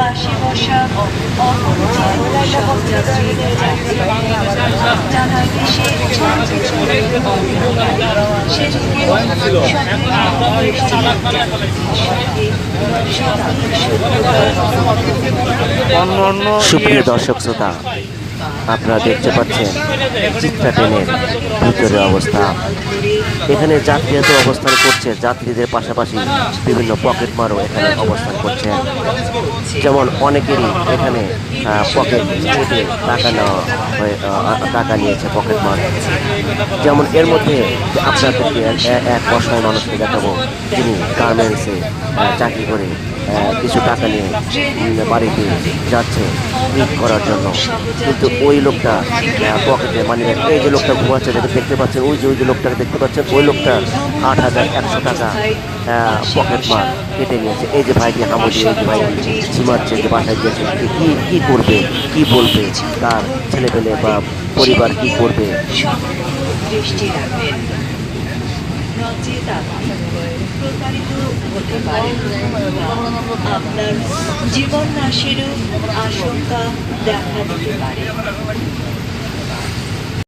পাশে বসা অপরিচিত সহযাত্রীদের জানার দেশে সেদিকে অন্য অন্য সুপ্রিয় দর্শক শ্রোতা আপনারা দেখতে পাচ্ছেন চিত্রা ট্রেনের ভিতরে অবস্থা। এখানে যাত্রীরা তো অবস্থান করছে, যাত্রীদের পাশাপাশি বিভিন্ন পকেট মারও এখানে অবস্থান করছেন যেমন অনেকেরই এখানে পকেট কেটে টাকা নেওয়া টাকা নিয়েছে পকেট মার। যেমন এর মধ্যে আপনাদেরকে এক- অসহায় মানুষকে দেখাবো, যিনি গার্মেন্টসে চাকরি করে কিছু টাকা নিয়ে বাড়িতে যাচ্ছে, ঈদ করার জন্য। কিন্তু ওই লোকটা পকেটে মানে এই যে লোকটা ঘুমাচ্ছে যাকে দেখতে পাচ্ছেন ওই যে ওই যে লোকটাকে দেখতে পাচ্ছেন ওই লোকটা আট হাজার একশো টাকা পকেট মার কেটে নিয়েছে। এই যে ভাইটি হামুদি এই যে ভাইটি ঝিমাচ্ছে যে বাসায় গিয়েছে কি- কি করবে, কি বলবে, তার ছেলেপেলে বা পরিবার কি করবে? প্রতারিত হতে আপনার জীবন নাশেরও আশঙ্কা দেখা দিতে পারে।